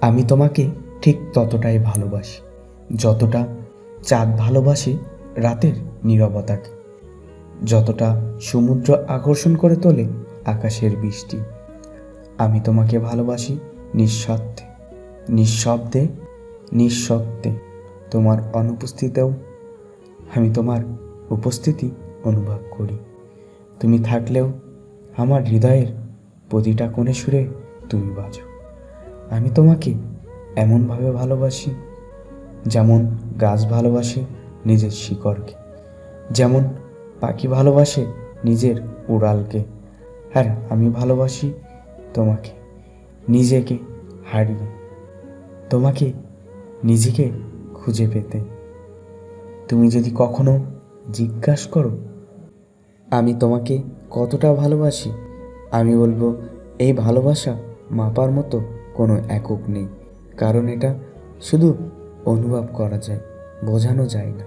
আমি তোমাকে ঠিক ততটাই ভালোবাসি, যতটা চাঁদ ভালোবাসে রাতের নীরবতাকে। যতটা সমুদ্র আকর্ষণ করে তোলে আকাশের বৃষ্টি। আমি তোমাকে ভালোবাসি নিঃস্বার্থে নিঃশব্দে নিঃশব্দে। তোমার অনুপস্থিতিতেও আমি তোমার উপস্থিতি অনুভব করি। তুমি থাকলেও আমার হৃদয়ের প্রতিটা কোণে সুরে তুমি বাজো। আমি তোমাকে এমনভাবে ভালোবাসি যেমন গাছ ভালোবাসে নিজের শিকড়কে, যেমন পাখি ভালোবাসে নিজের উড়ালকে, আর আমি ভালোবাসি তোমাকে, নিজেকে হারিয়ে, তোমাকে নিজেকে খুঁজে পেতে। তুমি যদি কখনো জিজ্ঞাসা করো, আমি তোমাকে কতটা ভালোবাসি, আমি বলব, এই ভালোবাসা মাপার মতো কোনো একক নেই। কারণ এটা শুধু অনুভব করা যায় বোঝানো যায় না।